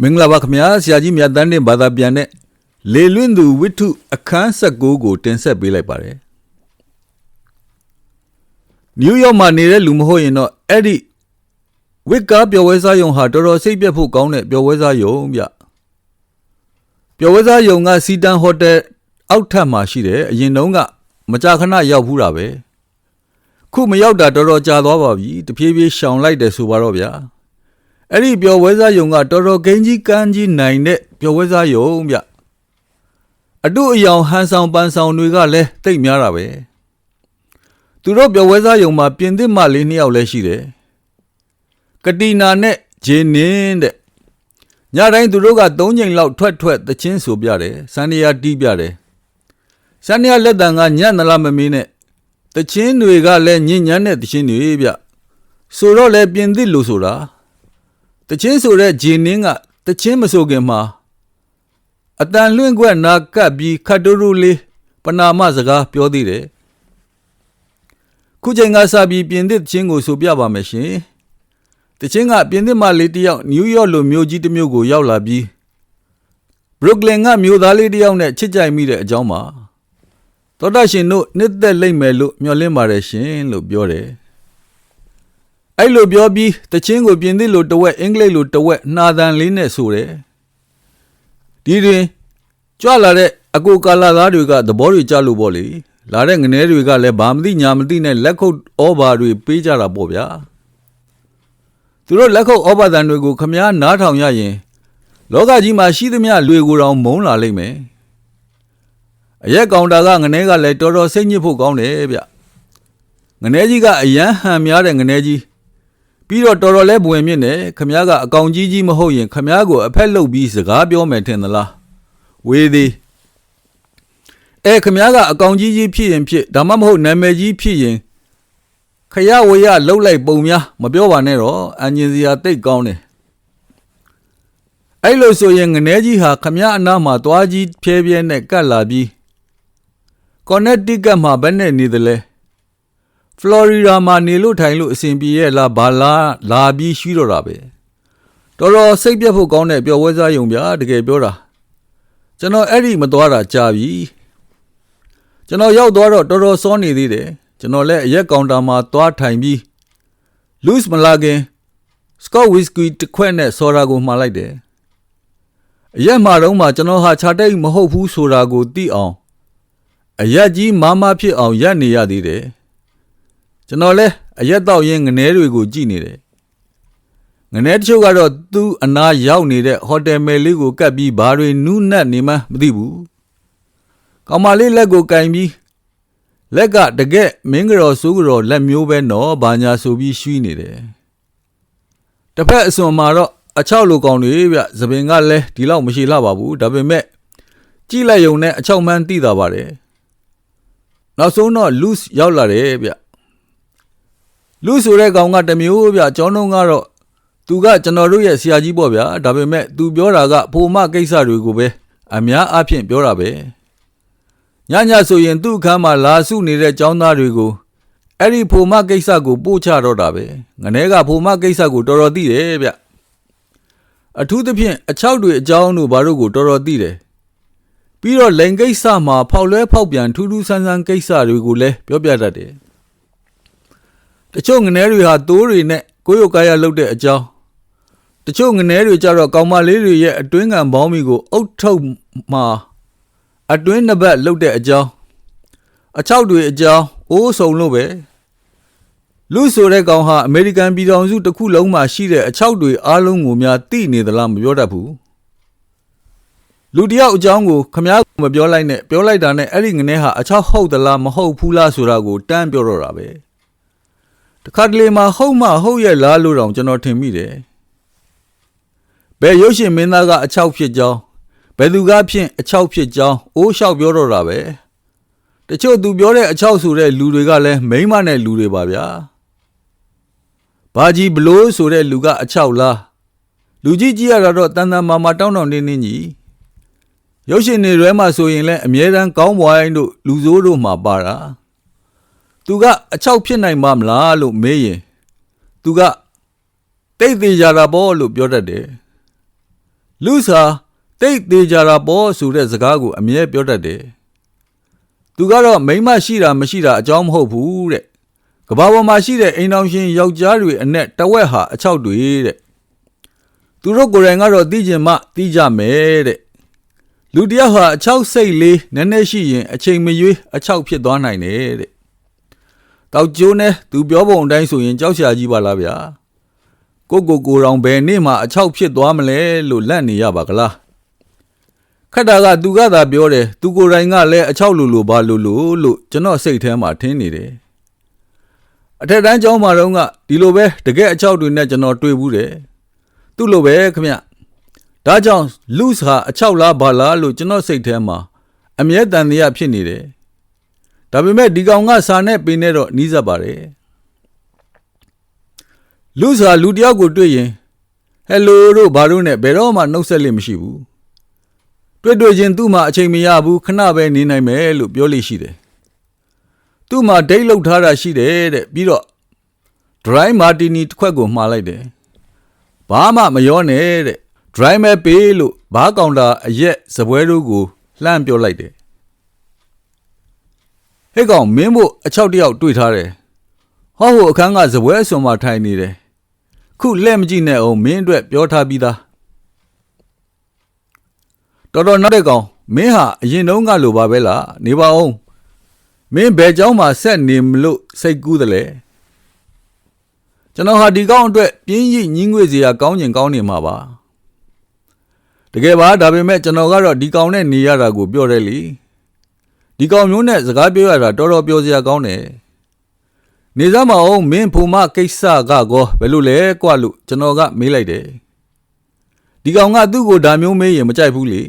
မင်္ဂလာပါခင်ဗျာဆရာကြီးမြတ်တန်းတင်ဘာသာပြန်တဲ့လေလွင့်သူဝိထုအခန်း16ကိုတင်ဆက်ပေးလိုက်ပါတယ်နယူးယောက်မှာနေတဲ့လူမဟုတ်ရင်တော့အဲ့ဒီဝစ်ကားပျော်ဝဲစားယုံဟာတော်တော်စိတ်ပြတ်ဖို့ကောင်းတဲ့ပျော်ဝဲစားယုံဗျပျော်ဝဲစားယုံကစီတန်ဟိုတယ်အောက်ထပ်မှာရှိတယ်အရင်တုန်းကမကြာခဏရောက်ဘူးတာပဲခုမရောက်တာတော်တော်ကြာသွားပါပြီတဖြည်းဖြည်းရှောင်လိုက်တယ်ဆိုပါတော့ဗျာ အဲ့ဒီပျော်ဝဲစားယုံကတော်တော်ဂိမ်းကြီးကန်းကြီးနိုင်တဲ့ပျော်ဝဲစားယုံဗျအတုအယောင်ဟန်ဆောင်ပန်းဆောင်တွေကလည်းတိတ်များတာပဲသူတို့ပျော်ဝဲစားယုံမှာပြင်သစ်မလေးနှစ်ယောက်လည်းရှိတယ်ကတိနာနဲ့ဂျင်းနင်းတဲ့ညတိုင်းသူတို့က၃ချိန်လောက်ထွက်ထွက်သချင်းဆိုပြတယ်စန္ဒယာတီးပြတယ်စန္ဒယာလက်တံကညံ့နလားမမင်းနဲ့သချင်းတွေကလည်းညဉ့်ညမ်းတဲ့သချင်းတွေဗျဆိုတော့လေပြင်သစ်လို့ဆိုတာ တချင်းဆိုတဲ့ဂျင်းနင်းကတချင်းမဆိုခင်မှာအတန်လွင့်ခွက်နာကပ်ပြီးခတ်တူရူလေးပနာမစကားပြောသေးတယ်ခုချိန်ကစပြီးပြင်သစ်တချင်းကိုဆိုပြပါမယ်ရှင်တချင်းကပြင်သစ်မလေးတစ်ယောက်နယူးယောက်လိုမြို့ကြီးတစ်မြို့ကိုရောက်လာပြီးဘရုကလင်ကမြို့သားလေးတစ်ယောက်နဲ့ချစ်ကြိုက်မိတဲ့အကြောင်းပါသောတာရှင်တို့နှစ်သက်လိမ့်မယ်လို့မျှော်လင့်ပါတယ်ရှင်လို့ပြောတယ် အဲ့လိုပြောပြီးတချင်းကိုပြင်သစ်လိုတဝက်အင်္ဂလိပ်လိုတဝက်နှာသန်လေးနဲ့ဆိုတယ်ဒီတွင်ကြွလာတဲ့အကိုကာလာသားတွေကသဘောတွေကြလို့ပေါ့လေလာတဲ့ငနေတွေကလည်းဘာမသိညာမသိနဲ့လက်ခုပ်ဩဘာတွေပေးကြတာပေါ့ဗျာသူတို့လက်ခုပ်ဩဘာတန်တွေကိုခမားနားထောင်ရရင် လောကကြီးမှာရှိသမျှလူကိုယ်တော်မုန်းလာလိမ့်မယ်အရက်ကောင်တာကငနေကလည်းတော်တော်စိတ်ညစ်ဖို့ကောင်းတယ်ဗျငနေကြီးကအယမ်းဟန်များတဲ့ငနေကြီး ပြီးတော့တော်တော်လဲပွင့်မြင့်တယ်ခမားကအကောင်ကြီးကြီးမဟုတ်ရင်ခမားကိုအဖက်လုတ်ပြီးစကားပြောမယ်ထင်သလားဝေးသည်အဲခမားကအကောင်ကြီးကြီးဖြစ်ရင်ဖြစ်ဒါမှမဟုတ်နာမည်ကြီးဖြစ်ရင်ခရဝရလှုပ်လိုက်ပုံများမပြောပါနဲ့တော့အန်ဂျင်စရာတိတ်ကောင်းတယ်အဲ့လိုဆိုရင်ငနေကြီးဟာခမားအနားမှာသွားကြီးဖြဲဖြဲနဲ့ကတ်လာပြီးကော်နက်တစ်ကတ်မှာဘယ်နဲ့နေသလဲ ဖလော်ရီဒါမှာနေလို့ထိုင်လို့အဆင်ပြေရဲ့လားဘာလားလာပြီးရှိတော့တာပဲတော်တော်စိတ်ပြတ်ဖို့ကောင်းတဲ့ပျော်ဝဲစားယုံဗျာတကယ်ပြောတာကျွန်တော်အဲ့ဒီမသွားတာကြာပြီကျွန်တော်ရောက်သွားတော့တော်တော်စောနေသေးတယ်ကျွန်တော်လည်းအရက်ကောင်တာမှာသွားထိုင်ပြီးလူးစ်မလာခင်စကော့ဝီစကီတစ်ခွက်နဲ့ဆော်ရာကိုမှားလိုက်တယ်အရက်မှာတော့မှကျွန်တော်ဟာခြာတိတ်မဟုတ်ဘူးဆိုတာကိုသိအောင်အရက်ကြီးမားမားဖြစ်အောင်ရက်နေရသေးတယ် ကျွန်တော်လဲအရက်တော့ရင်ငနဲတွေကိုကြည့်နေတယ်ငနဲတချို့ကတော့သူ့အနားရောက်နေတဲ့ဟိုတယ်မယ်လေးကိုကပ်ပြီးဘာတွေနူးနတ်နေမှမသိဘူးကောင်မလေးလက်ကိုကင်ပြီးလက်ကတကက်မင်းကြော်စိုးကြော်လက်မျိုးပဲနော်ဘာညာဆိုပြီးရှွီးနေတယ်တစ်ဖက်အစွန်မှာတော့အချောက်လိုကောင်တွေဗျသပင်ကလည်းဒီလောက်မရှိလှပါဘူးဒါပေမဲ့ကြည့်လိုက်ုံနဲ့အချောက်မှန်းသိတာပါတယ်နောက်ဆုံးတော့ loose ရောက်လာတယ်ဗျ လူဆိုတဲ့ကောင်ကတစ်မျိုးဗျကျောင်းတုံးကတော့သူကကျွန်တော်တို့ရဲ့ဆရာကြီးပေါ့ဗျာဒါပေမဲ့သူပြောတာကဖိုမကိစ္စတွေကိုပဲအများအားဖြင့်ပြောတာပဲညညဆိုရင်သူ့အခန်းမှာလာစုနေတဲ့ကျောင်းသားတွေကိုအဲ့ဒီဖိုမကိစ္စကိုပို့ချတော့တာပဲငနဲကဖိုမကိစ္စကိုတော်တော်သိတယ်ဗျအထူးသဖြင့်အချောက်တွေအကြောင်းတို့ဘာတို့ကိုတော်တော်သိတယ်ပြီးတော့လိန်ကိစ္စမှာဖောက်လွဲဖောက်ပြန်ထူးထူးဆန်းဆန်းကိစ္စတွေကိုလည်းပြောပြတတ်တယ် တချို့ငနဲတွေဟာသိုးတွေနဲ့ကိုယ်ရုပ်ကာယလှုပ်တဲ့အကြောင်းတချို့ငနဲတွေကြတော့ကောင်မလေးတွေရဲ့အတွင်းကံပေါင်းမီကိုအုတ်ထုတ်မှာအတွင်းနှစ်ဘက်လှုပ်တဲ့အကြောင်းအချောက်တွေအကြောင်းအိုးစုံလို့ပဲလူဆိုတဲ့ကောင်ဟာအမေရိကန်ပြည်ထောင်စုတစ်ခုလုံးမှာရှိတဲ့အချောက်တွေအားလုံးကိုများသိနေသလားမပြောတတ်ဘူးလူတယောက်အကြောင်းကိုခမားကမပြောလိုက်နဲ့ပြောလိုက်တာနဲ့အဲ့ဒီငနဲဟာအချောက်ဟုတ်သလားမဟုတ်ဘူးလားဆိုတာကိုတန်းပြောတော့တာပဲ တခါတလေမှာဟုတ်မှဟုတ်ရဲ့လားလို့တောင်ကျွန်တော်ထင်မိတယ်ဘယ်ရုပ်ရှင်မင်းသားကအချောက်ဖြစ်ကြောင်းဘယ်သူကဖြင့်အချောက်ဖြစ်ကြောင်းအိုးလျှောက်ပြောတော့တာပဲတချို့သူပြောတဲ့အချောက်ဆိုတဲ့လူတွေကလည်းမိမ့်မနဲ့လူတွေပါဗျာဘာကြီးဘလို့ဆိုတဲ့လူကအချောက်လားလူကြီးကြီးရတာတော့တန်တန်မာမာတောင်းတောင်းတင်းတင်းကြီးရုပ်ရှင်တွေထဲမှာဆိုရင်လည်းအမြဲတမ်းကောင်းပွားရင်တို့လူဆိုးတို့မှာပါတာ သူကအချောက်ဖြစ်နိုင်မှာမလားလို့မေးရင်သူကတိတ်သေးကြတာပေါ့လို့ပြောတတ်တယ်လူစာတိတ်သေးကြတာပေါ့ဆိုတဲ့စကားကိုအမြဲပြောတတ်တယ်သူကတော့မိန်းမရှိတာမရှိတာအကြောင်းမဟုတ်ဘူးတဲ့ကဘာပေါ်မှာရှိတဲ့အိမ်တော်ရှင်ယောက်ျားတွေအနက်တဝက်ဟာအချောက်တွေတဲ့သူတို့ကိုယ်တိုင်ကတော့သိကျင်မှသိကြမယ်တဲ့လူတစ်ယောက်ဟာအချောက်စိတ်လေးနည်းနည်းရှိရင်အချိန်မရွေးအချောက်ဖြစ်သွားနိုင်တယ်တဲ့ တောက်ကျိုးနဲ့သူပြောပုံအတိုင်းဆိုရင်ကြောက်ရှာကြီးပါလားဗျာကိုကိုကိုတောင်ဘယ်နေ့မှအချောက်ဖြစ်သွားမလဲလို့လန့်နေရပါကလားခက်တာကသူကသာပြောတယ်သူကိုယ်တိုင်ကလည်းအချောက်လိုလိုပါလိုလိုလို့ကျွန်တော်စိတ်ထဲမှာထင်းနေတယ်အထက်တန်းကျောင်းမှာတော့ကဒီလိုပဲတကယ်အချောက်တွေနဲ့ကျွန်တော်တွေ့ဘူးတယ်သူ့လိုပဲခမရဒါကြောင့်လူစ်ဟာအချောက်လားဘာလားလို့ကျွန်တော်စိတ်ထဲမှာအမြဲတမ်းတရားဖြစ်နေတယ် ဒါပေမဲ့ဒီကောင်ကစာနဲ့ပင်နဲ့တော့နီးစပ်ပါတယ်လူစ်ဟာလူတစ်ယောက်ကိုတွေ့ရင်ဟယ်လိုတို့ဘာလို့နဲ့ဘယ်တော့မှနှုတ်ဆက်လိမ့်မရှိဘူးတွေ့တွေ့ချင်းသူ့မှာအချိန်မရဘူးခဏပဲနေနိုင်မယ်လို့ပြောလို့ရှိတယ်သူ့မှာဒိတ်လောက်ထားတာရှိတယ်တဲ့ပြီးတော့ dry martini တစ်ခွက်ကိုမှားလိုက်တယ်ဘာမှမရောနဲ့တဲ့ dry မဲ့ပေးလို့ဘားကောင်တာအရက်စပွဲတို့ကိုလှမ်းပြောလိုက်တယ် ဟဲ့ကောင်မင်းမို့အချောက်တယောက်တွေ့ထားတယ်ဟောဟိုအခန်းကစပွဲအစွန်မှာထိုင်နေတယ်ခုလက်မကြည့်နဲ့အောင်မင်းအတွက်ပြောထားပြီးသားတော်တော်နောက်တဲ့ကောင်မင်းဟာအရင်တုန်းကလိုပါပဲလားနေပါအောင်မင်းဘယ်เจ้าမှာဆက်နေမလို့စိတ်ကူးတယ်လေကျွန်တော်ဟာဒီကောင်အတွက်ပြင်းရိညင်းငွေစရာကောင်းကျင်ကောင်းနေမှာပါတကယ်ပါဒါပေမဲ့ကျွန်တော်ကတော့ဒီကောင်နဲ့နေရတာကိုပြောတယ်လေ ဒီကောင်မျိုးနဲ့စကားပြောရတာတော်တော်ပြောစရာကောင်းတယ်နေစမ်းမအောင်မင်းဖူမကိစ္စကကောဘယ်လိုလဲကွာလို့ကျွန်တော်ကမေးလိုက်တယ်ဒီကောင်ကသူ့ကိုဒါမျိုးမေးရင်မကြိုက်ဘူးလေ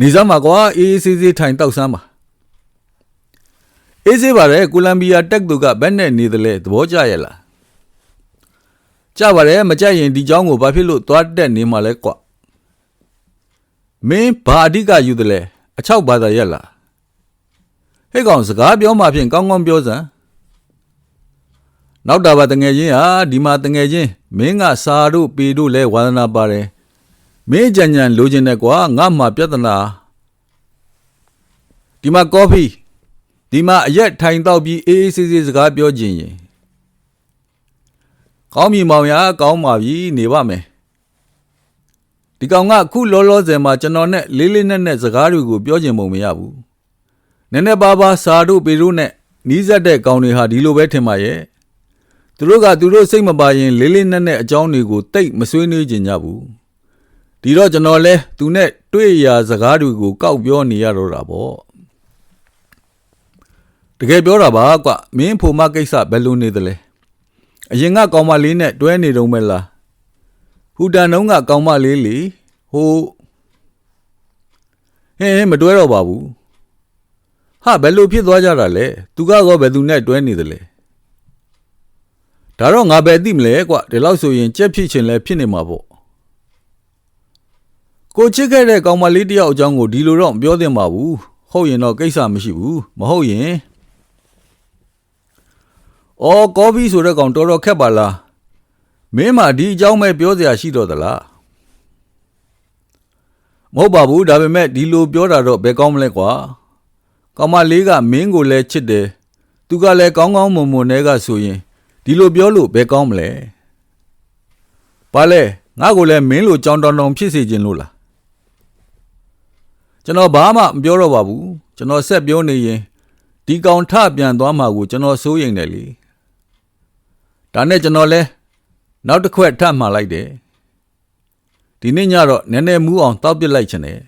နေစမ်းမကွာအေးအေးဆေးဆေးထိုင်တောက်စမ်းပါအေးဆေးပါတယ်ကိုလံဘီယာတက်သူကဘယ်နဲ့နေသလဲသဘောကျရဲ့လားကြပါတယ်မကြိုက်ရင်ဒီเจ้าကိုဘာဖြစ်လို့သွားတက်နေမှာလဲကွာမင်းဘာအဓိကယူတယ်လဲ အချောက်ဘာသာရက်လားဟဲ့ကောင်စကားပြောမှဖြင့်ကောင်းကောင်းပြောစမ်းနောက်တာပါတငယ်ချင်းဟာဒီမှာတငယ်ချင်းမင်းကစာတို့ပေတို့လဲဝါသနာပါတယ်မင်းကြံကြံလိုချင်တဲ့ကွာငါမှပြဿနာဒီမှာကော်ဖီဒီမှာအရက်ထိုင်တော့ပြီးအေးအေးဆေးဆေးစကားပြောခြင်းရင်ကောင်းပြီမောင်ရကောင်းပါပြီနေပါမယ် ဒီကောင်ကခုလောလောဆယ်မှာကျွန်တော်နဲ့လေးလေးနက်နက်စကားတွေကိုပြောချင်ပုံမရဘူးနည်းနည်းပါးပါးစာတို့ပေတို့နဲ့နီးစပ်တဲ့ကောင်တွေဟာဒီလိုပဲထင်ပါရဲ့သူတို့ကသူတို့စိတ်မပါရင် လေးလေးနက်နက်အကြောင်းတွေကိုတိတ်မဆွေးနွေးကြကြဘူးဒီတော့ကျွန်တော်လဲသူနဲ့တွေ့ရာစကားတွေကိုကောက်ပြောနေရတော့တာပေါ့တကယ်ပြောတာပါကွမင်းဖို့မကိစ္စဘယ်လိုနေသလဲအရင်ကကောင်မလေးနဲ့တွဲနေတုံးပဲလား ဟူတန်တုံးကကောင်မလေးလေဟိုဟဲ့မတွဲတော့ပါဘူးဟာဘယ်လိုဖြစ်သွားကြတာလဲသူကတော့ဘယ်သူနဲ့တွဲနေသလဲဒါတော့ငါပဲသိမလဲကွဒီလောက်ဆိုရင်ကြက်ဖြစ်ချင်လဲဖြစ်နေမှာပေါ့ကိုချစ်ခဲ့တဲ့ကောင်မလေးတယောက်အကြောင်းကိုဒီလိုတော့မပြောသင့်ပါဘူးဟုတ်ရင်တော့ကိစ္စမရှိဘူးမဟုတ်ရင်အော်ကော်ဖီဆိုတဲ့ကောင်တော်တော်ခက်ပါလား မင်းမဒီအကြောင်းပဲပြောစရာရှိတော့သလားမဟုတ်ပါဘူးဒါပေမဲ့ဒီလိုပြောတာတော့ဘယ်ကောင်းမလဲကွာကောင်မလေးကမင်းကိုလည်းချစ်တယ်သူကလည်းကောင်းကောင်းမွန်မွန်နဲ့ကဆိုရင်ဒီလိုပြောလို့ဘယ်ကောင်းမလဲဘာလဲငါ့ကိုလည်းမင်းလိုကြောင်တောင်တောင်ဖြစ်စေခြင်းလို့လားကျွန်တော်ဘာမှမပြောတော့ပါဘူးကျွန်တော်ဆက်ပြောနေရင်ဒီကောင်ထပြန်သွားမှာကိုကျွန်တော်စိုးရိမ်တယ်လေဒါနဲ့ကျွန်တော်လဲ နောက်တစ်ခွက်ထမှလိုက်တယ်ဒီနေ့ညတော့နည်းနည်းမူးအောင်တောက်ပစ်လိုက်ချင်တယ်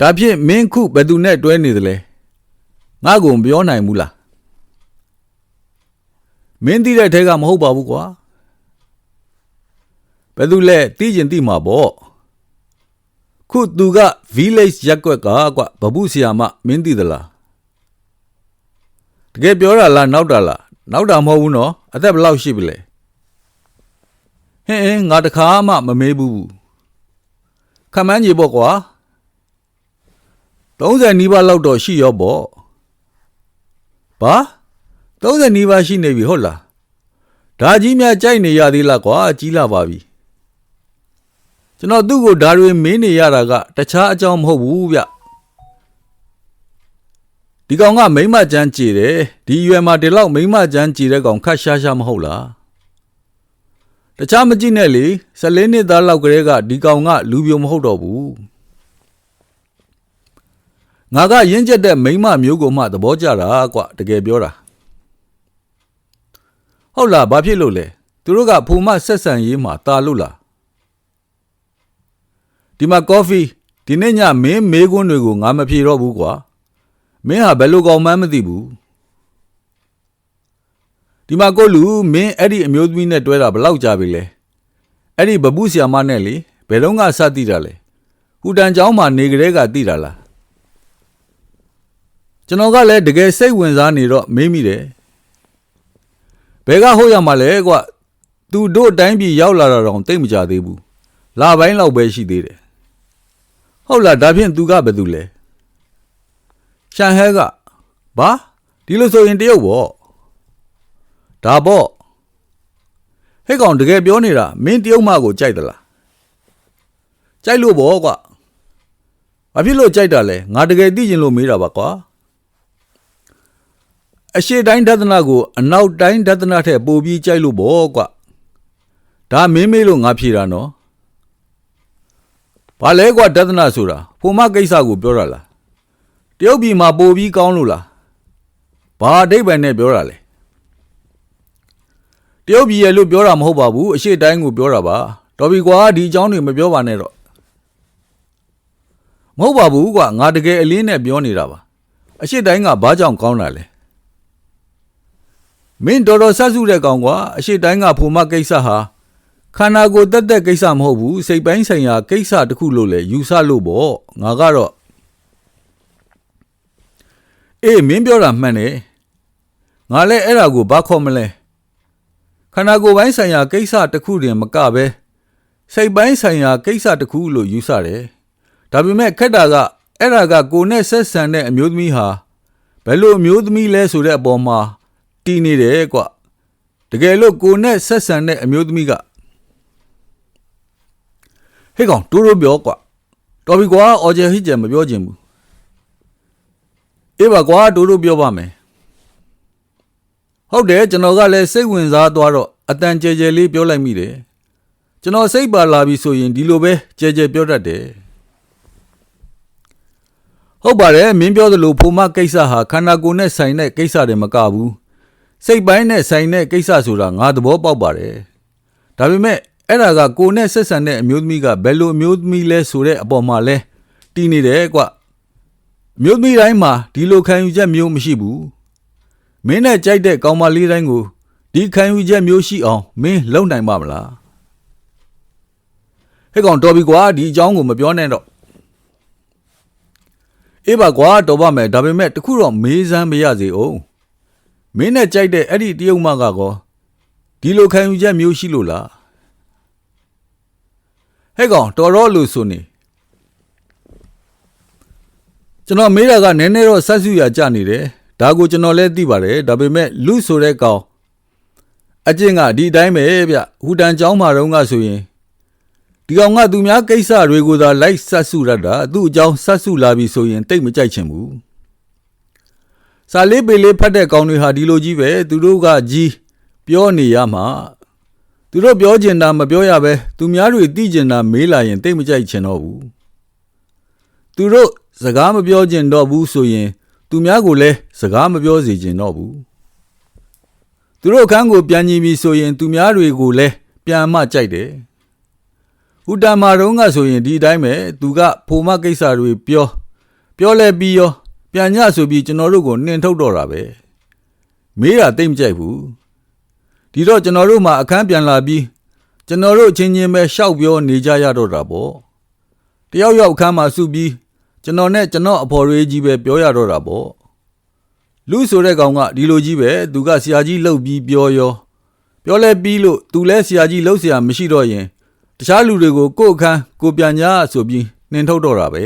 ဒါဖြင့်မင်းခုဘယ်သူနဲ့တွဲနေသလဲငါ့ကိုမပြောနိုင်ဘူးလားမင်းသိတဲ့ထဲကမဟုတ်ပါဘူးကွာဘယ်သူလဲသိကျင်သိမှာပေါ့ခုသူက village ရက်ကွက်ကကွဘဘူးဆီယာမမင်းသိသလားတကယ်ပြောတာလားနောက်တာလား နောက်တာမဟုတ်ဘူးနော်အသက်ဘယ်လောက်ရှိပြီလဲဟင်းအင်းငါတခါမှမမေးဘူးခမန်းကြီးပေါ့ကွာ30နီးပါးလောက်တော့ရှိရောပေါ့ဘာ30နီးပါးရှိနေပြီဟုတ်လားဒါကြီးများကြိုက်နေရသေးလားကွာကြီးလာပါပြီကျွန်တော်သူ့ကိုဒါတွေမင်းနေရတာက တခြားအကြောင်းမဟုတ်ဘူးဗျ ဒီကောင်ကမိမ့်မချမ်းကြည်တယ်ဒီအရွယ်မှာဒီလောက်မိမ့်မချမ်းကြည်တဲ့ကောင်ခတ်ရှားရှားမဟုတ်လားတခြားမကြည့်နဲ့လေ14နှစ်သားလောက်ကလေးကဒီကောင်ကလူပြိုမဟုတ်တော့ဘူးငါကရင့်ကျက်တဲ့မိန်းမမျိုးကိုမှသဘောကျတာကွတကယ်ပြောတာဟုတ်လားဘာဖြစ်လို့လဲသူတို့ကဖူမဆက်ဆံရေးမှာတာလို့လားဒီမှာကော်ဖီဒီနေ့ညမင်းမေးခွန်းတွေကိုငါမဖြေတော့ဘူးကွာ မင်းဟာဘယ်လိုကောင်မှန်းမသိဘူးဒီမှာကိုလူမင်းအဲ့ဒီအမျိုးသမီးနဲ့တွဲတာဘလောက်ကြာပြီလဲအဲ့ဒီဘဘူးဆီယာမနဲ့လေဘယ်တော့ကစသိတာလဲဟူတန်ကျောင်းမှာနေကြတဲ့ကသိတာလားကျွန်တော်ကလည်းတကယ်စိတ်ဝင်စားနေတော့မေးမိတယ်ဘယ်ကဟုတ်ရမှာလဲကွာသူတို့တိုင်းပြည်ရောက်လာတာတော့တိတ်မကြသေးဘူးလာပိုင်းလောက်ပဲရှိသေးတယ်ဟုတ်လားဒါဖြင့်သူကဘယ်သူလဲ ရှန်ဟဲကဘာဒီလိုဆိုရင်တရုတ်ပေါ့ဒါပေါ့ဟဲ့ကောင်တကယ်ပြောနေတာမင်းတရုတ်မကိုကြိုက်သလားကြိုက်လို့ပေါ့ကွဘာဖြစ်လို့ကြိုက်တာလဲငါတကယ်သိချင်လို့မေးတာပါကွာအရှိတိုင်းဒသနာကိုအနောက်တိုင်းဒသနာထက်ပိုပြီးကြိုက်လို့ပေါ့ကွဒါမင်းမေးလို့ငါဖြေတာနော်ဘာလဲကွဒသနာဆိုတာဖိုမကိစ္စကိုပြောတာလား တရုတ်ပြည်မှာပိုပြီးကောင်းလို့လားဘာအဓိပ္ပာယ်နဲ့ပြောတာလဲတရုတ်ပြည်ရဲ့လို့ပြောတာမဟုတ်ပါဘူးအရှိတိုင်းကိုပြောတာပါတော်ပြီကွာဒီအကြောင်းတွေမပြောပါနဲ့တော့မဟုတ်ပါဘူးကွာငါတကယ်အလင်းနဲ့ပြောနေတာပါအရှိတိုင်းကဘာကြောင့်ကောင်းတာလဲမင်းတော်တော်ဆတ်စုတဲ့ကောင်ကွာအရှိတိုင်းကဖူမကိစ္စဟာခန္ဓာကိုယ်တက်တက်ကိစ္စမဟုတ်ဘူးစိတ်ပိုင်းဆိုင်ရာကိစ္စတစ်ခုလို့လေယူဆလို့ပေါ့ငါကတော့ အေးမင်းပြောတာမှန်တယ်ငါလည်းအဲ့ဒါကိုဘာခေါ်မလဲခန္ဓာကိုယ်ပိုင်းဆိုင်ရာကိစ္စတစ်ခုတည်းမကပဲစိတ်ပိုင်းဆိုင်ရာကိစ္စတစ်ခုလို့ယူဆတယ်ဒါပေမဲ့ခက်တာကအဲ့ဒါကကိုယ်နဲ့ဆက်ဆံတဲ့အမျိုးသမီးဟာဘယ်လိုအမျိုးသမီးလဲဆိုတဲ့အပေါ်မှာတည်နေတယ်ကွတကယ်လို့ကိုယ်နဲ့ဆက်ဆံတဲ့အမျိုးသမီးကဟေးကောင်တိုးတိုးပြောကွတော်ပြီကွာအော်ဂျယ်ဟစ်ဂျယ်မပြောချင်ဘူး အေးပါကွာတိုးတိုးပြောပါမယ်ဟုတ်တယ်ကျွန်တော်ကလည်းစိတ်ဝင်စားသွားတော့အတန်ကြဲကြဲလေးပြောလိုက်မိတယ်ကျွန်တော်စိတ်ပါလာပြီဆိုရင်ဒီလိုပဲကြဲကြဲပြောတတ်တယ်ဟုတ်ပါတယ်မင်းပြောသလိုဖိုမကိစ္စဟာခန္ဓာကိုယ်နဲ့ဆိုင်တဲ့ကိစ္စတွေမကဘူးစိတ်ပိုင်းနဲ့ဆိုင်တဲ့ကိစ္စဆိုတာငါသဘောပေါက်ပါတယ်ဒါပေမဲ့အဲ့ဒါကကိုယ်နဲ့ဆက်ဆံတဲ့အမျိုးသမီးကဘယ်လိုအမျိုးသမီးလဲဆိုတဲ့အပေါ်မှာလဲတည်နေတယ်ကွအ မျိုးသမီးတိုင်းမှာဒီလိုခံယူချက်မျိုးမရှိဘူးမင်းနဲ့ကြိုက်တဲ့ကောင်မလေးတိုင်းကိုဒီခံယူချက်မျိုးရှိအောင်မင်းလုံနိုင်ပါမလားဟဲ့ကောင်တော်ပြီကွာဒီအကြောင်းကိုမပြောနဲ့တော့အေးပါကွာတော်ပါမယ်ဒါပေမဲ့တခုတော့မေးစမ်းမရစေအောင်မင်းနဲ့ကြိုက်တဲ့အဲ့ဒီတရုတ်မကကောဒီလိုခံယူချက်မျိုးရှိလို့လားဟဲ့ကောင်တော်တော့လို့ဆိုနေ ကျွန်တော်မေးတာကနည်းနည်းတော့ဆက်စုရကြနေတယ်ဒါကိုကျွန်တော်လည်းသိပါတယ်ဒါပေမဲ့လူဆိုတဲ့ကောင်အကျင့်ကဒီအတိုင်းပဲဗျဟူတန်ကျောင်းမှာတုန်းကဆိုရင်ဒီကောင်ကသူများကိစ္စတွေကိုသာလိုက်ဆက်စုရတာသူ့အကြောင်းဆက်စုလာပြီဆိုရင်တိတ်မကြိုက်ချင်ဘူးစာလေးပေလေးဖတ်တဲ့ကောင်တွေဟာဒီလိုကြီးပဲသူတို့ကကြီးပြောနေရမှာသူတို့ပြောကျင်တာမပြောရပဲသူများတွေသိကျင်တာမေးလာရင်တိတ်မကြိုက်ချင်တော့ဘူးသူတို့ စကားမပြောကျင်တော့ဘူးဆိုရင် သူများကိုလည်းစကားမပြောစေကျင်တော့ဘူးသူတို့အခန်းကိုပြန်ကြည့်ပြီဆိုရင် သူများတွေကိုလည်းပြန်မှကြိုက်တယ်ဥတ္တမာတုံးကဆိုရင်ဒီအတိုင်းပဲသူကဖိုမကိစ္စတွေပြော ပြောလဲပြီးရောပြန်ညဆိုပြီးကျွန်တော်တို့ကိုနှင်ထုတ်တော့တာပဲမေးတာတိတ်မကြိုက်ဘူးဒီတော့ကျွန်တော်တို့မှအခန်းပြန်လာပြီးကျွန်တော်တို့ချင်းချင်းပဲရှောက်ပြောနေကြရတော့တာပေါ့တယောက်ယောက်အခန်းမှာစုပြီး ကျွန်တော်နဲ့ကျွန်တော်အဖော်ရေးကြီးပဲပြောရတော့တာပေါ့လူဆိုတဲ့ကောင်ကဒီလိုကြီးပဲသူကဆရာကြီးလှုပ်ပြီးပြောရောပြောလဲပြီးလို့သူလဲဆရာကြီးလှုပ်ဆရာမရှိတော့ရင်တခြားလူတွေကိုကိုယ့်အခန်းကိုပြန်ညာဆိုပြီးနှင်ထုတ်တော့တာပဲ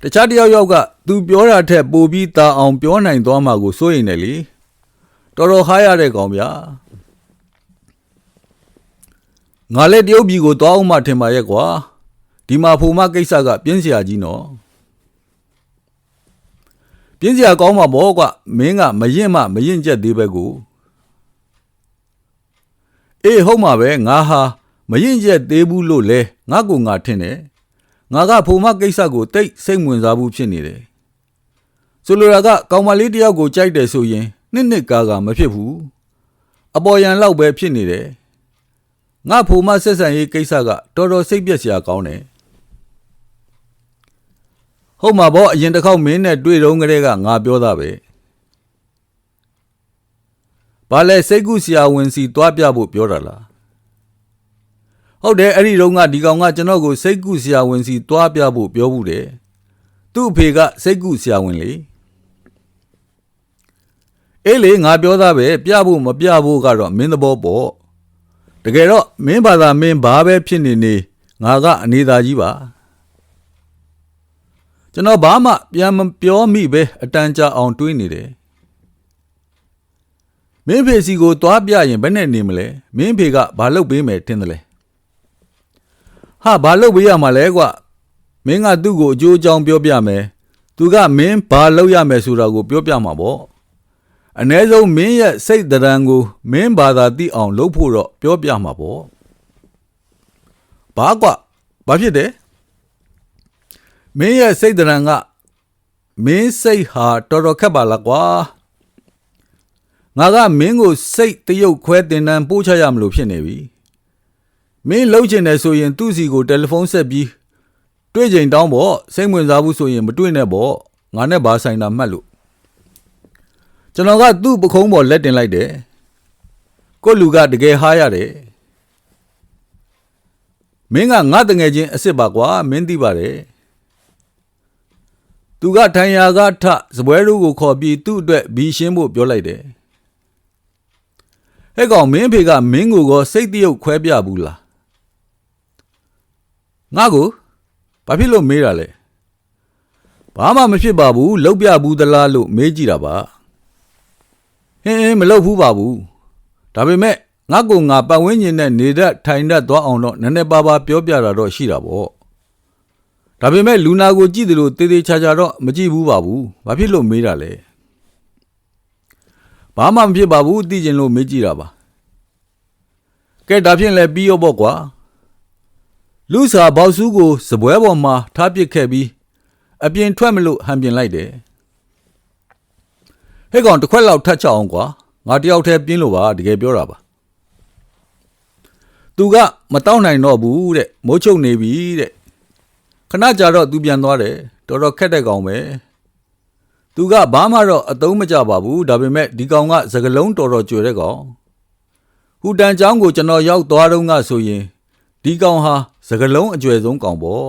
တခြားတယောက်ယောက်ကသူပြောတာထက်ပိုပြီးတာအောင်ပြောနိုင်သွားမှာကိုစိုးရိမ်တယ်လေတော်တော်ဟားရတဲ့ကောင်ဗျာငါလည်းတရုတ်ပြည်ကိုသွားအောင်မှထင်ပါရဲ့ကွာ ဒီမှာဖိုမကိစ္စကပြင်းစရာကြီးနော်ပြင်းစရာကောင်းမှာပေါ့ကွာမင်းကမရင်မမရင်ချက်သေးပဲကိုအေးဟုတ်မှာပဲငါဟာမရင်ချက်သေးဘူးလို့လဲငါကိုငါထင်တယ်ငါကဖိုမကိစ္စကိုတိတ်စိတ်ဝင်စားဘူးဖြစ်နေတယ်ဆိုလိုတာကကောင်မလေးတယောက်ကိုကြိုက်တယ်ဆိုရင်နှစ်နှစ်ကာကာမဖြစ်ဘူးအပေါ်ယံလောက်ပဲဖြစ်နေတယ်ငါဖိုမဆက်ဆံရေးကိစ္စကတော်တော်စိတ်ပြက်စရာကောင်းတယ် ဟုတ်မှာပေါ့အရင်တစ်ခေါက်မင်းနဲ့တွေ့တုန်းကတည်းကငါပြောတာပဲဘာလဲစိတ်ကူဆရာဝန်စီတွားပြဖို့ပြောတာလားဟုတ်တယ်အဲ့ဒီတုန်းကဒီကောင်ကကျွန်တော်ကိုစိတ်ကူဆရာဝန်စီတွားပြဖို့ပြောဘူးတယ်သူ့အဖေကစိတ်ကူဆရာဝန်လေအေးလေငါပြောတာပဲပြဖို့မပြဖို့ကတော့မင်းသဘောပေါ့တကယ်တော့မင်းဘာသာမင်းဘာပဲဖြစ်နေနေငါကအနေသာကြီးပါ ကျွန်တော်ဘာမှပြန်မပြောမိပဲအတန်ကြာအောင်တွေးနေတယ်မင်းဖေစီကိုသွားပြရင်ဘယ်နဲ့နေမလဲမင်းဖေကဘာလုပ်ပေးမယ်ထင်တယ်လဲဟာဘာလုပ်ပေးရမှာလဲကွမင်းကသူ့ကိုအကျိုးအကြောင်းပြောပြမယ်သူကမင်းဘာလုပ်ရမယ်ဆိုတာကိုပြောပြမှာပေါ့အ ਨੇ ဆုံးမင်းရဲ့စိတ်တရံကိုမင်းဘာသာသိအောင်လုပ်ဖို့တော့ပြောပြမှာပေါ့ဘာကွဘာဖြစ်တယ် မင်းရဲ့စိတ်တရံကမင်းစိတ်ဟာတော်တော်ခက်ပါလားကွာငါကမင်းကိုစိတ်တရုပ်ခွဲတင်တန်းပို့ချရမလို့ဖြစ်နေပြီမင်းလှုပ်ချင်တယ်ဆိုရင် သူ့စီကိုတယ်လီဖုန်းဆက်ပြီးတွေ့ချိန်တောင်းပေါ့စိတ်ဝင်စားဘူးဆိုရင်မတွေ့နဲ့ပေါ့ငါနဲ့ဘာဆိုင်တာမှတ်လို့ကျွန်တော်ကသူ့ပခုံးပေါ်လက်တင်လိုက်တယ်ကိုယ့်လူကတကယ်ဟားရတယ်မင်းကငါတငယ်ချင်းအစ်စ်ပါကွာမင်းသိပါတယ် သူကထိုင်ရာကထစပွဲတို့ကိုခေါ်ပြီးသူ့အတွက်ဘီရှင်းဖို့ပြောလိုက်တယ်ဟဲ့ကောင်မင်းဖေကမင်းကိုကောစိတ်တရုပ်ခွဲပြဘူးလားငါကိုဘာဖြစ်လို့မေးတာလဲဘာမှမဖြစ်ပါဘူးလောက်ပြဘူးသလားလို့မေးကြည့်တာပါဟင်းဟင်းမလုပ်ဘူးပါဘူးဒါပေမဲ့ငါကငါပတ်ဝန်းကျင်နဲ့နေတတ်ထိုင်တတ်သွားအောင်တော့နည်းနည်းပါးပါးပြောပြတာတော့ရှိတာပေါ့ ဒါပေမဲ့လူနာကိုကြည့်တယ်လို့တေးသေးချာချာတော့မကြည့်ဘူးပါဘူးဘာဖြစ်လို့မေးတာလဲဘာမှမဖြစ်ပါဘူးသိကျင်လို့မေးကြည့်တာပါကဲဒါဖြင့်လည်းပြီးရောပေါ့ကွာလူစာဘောက်စုကိုစပွဲပေါ်မှာထားပစ်ခဲ့ပြီးအပြင်ထွက်မလို့ဟန်ပြင်လိုက်တယ်ဟဲ့ကောင်တစ်ခွက်လောက်ထတ်ချအောင်ကွာငါတယောက်တည်းပြင်းလို့ပါတကယ်ပြောတာပါသူကမတောင်းနိုင်တော့ဘူးတဲ့မိုးချုပ်နေပြီတဲ့ ခဏကြာတော့သူပြန်သွားတယ်တော်တော်ခက်တဲ့ကောင်ပဲသူကဘာမှတော့အသုံးမကျပါဘူးဒါပေမဲ့ဒီကောင်ကစကလုံးတော်တော်ကျွယ်တဲ့ကောင်ဟူတန်ချောင်းကိုကျွန်တော်ရောက်သွားတော့ကဆိုရင်ဒီကောင်ဟာစကလုံးအကျွယ်ဆုံးကောင်ပေါ့